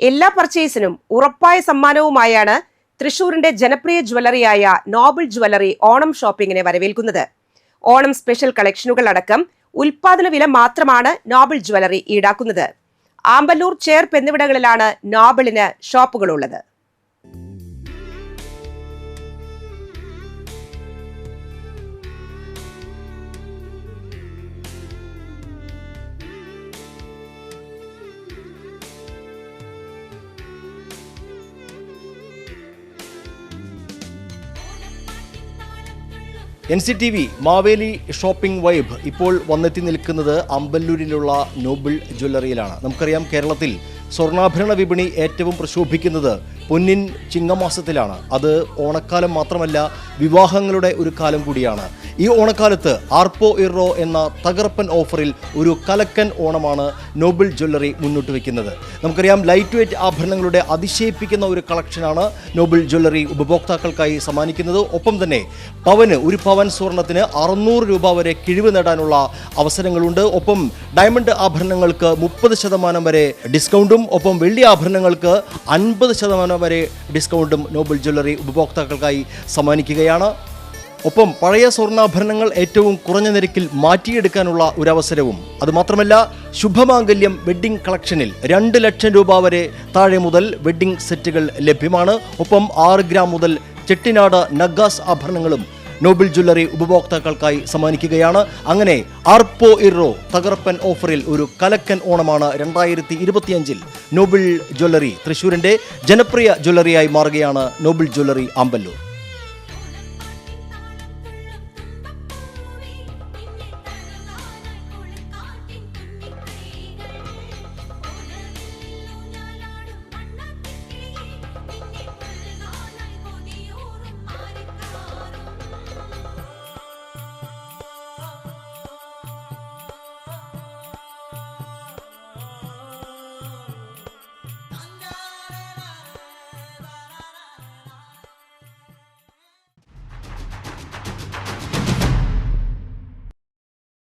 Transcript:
എല്ലാ പർച്ചേസിനും ഉറപ്പായ സമ്മാനവുമായാണ് തൃശൂരിന്റെ ജനപ്രിയ ജ്വല്ലറിയായ നോബിൾ ജ്വല്ലറി ഓണം ഷോപ്പിംഗിനെ വരവേൽക്കുന്നത്. ഓണം സ്പെഷ്യൽ കളക്ഷനുകൾ അടക്കം ഉൽപാദന വില മാത്രമാണ് നോബിൾ ജ്വല്ലറി ഈടാക്കുന്നത്. ആമ്പല്ലൂർ ചേർപ്പ് എന്നിവിടങ്ങളിലാണ് നോബിളിന് ഷോപ്പുകളുള്ളത്. N C T V Maveli shopping vibe ഇപ്പോൾ വന്നെത്തി നിൽക്കുന്നത് അമ്പല്ലൂരിലുള്ള നോബിൾ ജ്വല്ലറിയിലാണ്. നമുക്കറിയാം കേരളത്തിൽ സ്വർണാഭരണ വിപണി ഏറ്റവും പ്രശോഭിക്കുന്നത് പൊന്നിൻ ചിങ്ങമാസത്തിലാണ്. അത് ഓണക്കാലം മാത്രമല്ല വിവാഹങ്ങളുടെ ഒരു കാലം കൂടിയാണ്. ഈ ഓണക്കാലത്ത് ആർപ്പോ ഇറോ എന്ന തകർപ്പൻ ഓഫറിൽ ഒരു കലക്കൻ ഓണമാണ് നോബിൾ ജ്വല്ലറി മുന്നോട്ട് വയ്ക്കുന്നത് നമുക്കറിയാം ലൈറ്റ് വെയ്റ്റ് ആഭരണങ്ങളുടെ അതിശയിപ്പിക്കുന്ന ഒരു കളക്ഷനാണ് നോബിൾ ജ്വല്ലറി ഉപഭോക്താക്കൾക്കായി സമ്മാനിക്കുന്നത്. ഒപ്പം തന്നെ പവന് ഒരു പവൻ സ്വർണത്തിന് അറുന്നൂറ് രൂപ വരെ കിഴിവ് നേടാനുള്ള അവസരങ്ങളുണ്ട്. ഒപ്പം ഡയമണ്ട് ആഭരണങ്ങൾക്ക് മുപ്പത് ശതമാനം വരെ ഡിസ്കൗണ്ടും ഒപ്പം വെള്ളി ആഭരണങ്ങൾക്ക് അൻപത് ശതമാനം വരെ ഡിസ്കൗണ്ടും നോബിൾ ജ്വല്ലറി ഉപഭോക്താക്കൾക്കായി സമ്മാനിക്കുകയാണ്. ഒപ്പം പഴയ സ്വർണാഭരണങ്ങൾ ഏറ്റവും കുറഞ്ഞ നിരക്കിൽ മാറ്റിയെടുക്കാനുള്ള ഒരു അവസരവും അതുമാത്രമല്ല ശുഭമാംഗല്യം വെഡ്ഡിംഗ് കളക്ഷനിൽ രണ്ട് ലക്ഷം രൂപ വരെ താഴെ മുതൽ വെഡ്ഡിംഗ് സെറ്റുകൾ ലഭ്യമാണ്. ഒപ്പം ആറ് ഗ്രാം മുതൽ ചെട്ടിനാട് നഗാസ് ആഭരണങ്ങളും നോബിൾ ജ്വല്ലറി ഉപഭോക്താക്കൾക്കായി സമ്മാനിക്കുകയാണ്. അങ്ങനെ അർപ്പോ ഇറോ തകർപ്പൻ ഓഫറിൽ ഒരു കലക്കൻ ഓണമാണ് രണ്ടായിരത്തി ഇരുപത്തിയഞ്ചിൽ നോബിൾ ജ്വല്ലറി തൃശൂരിന്റെ ജനപ്രിയ ജ്വല്ലറിയായി മാറുകയാണ് നോബിൾ ജ്വല്ലറി ആമ്പല്ലൂർ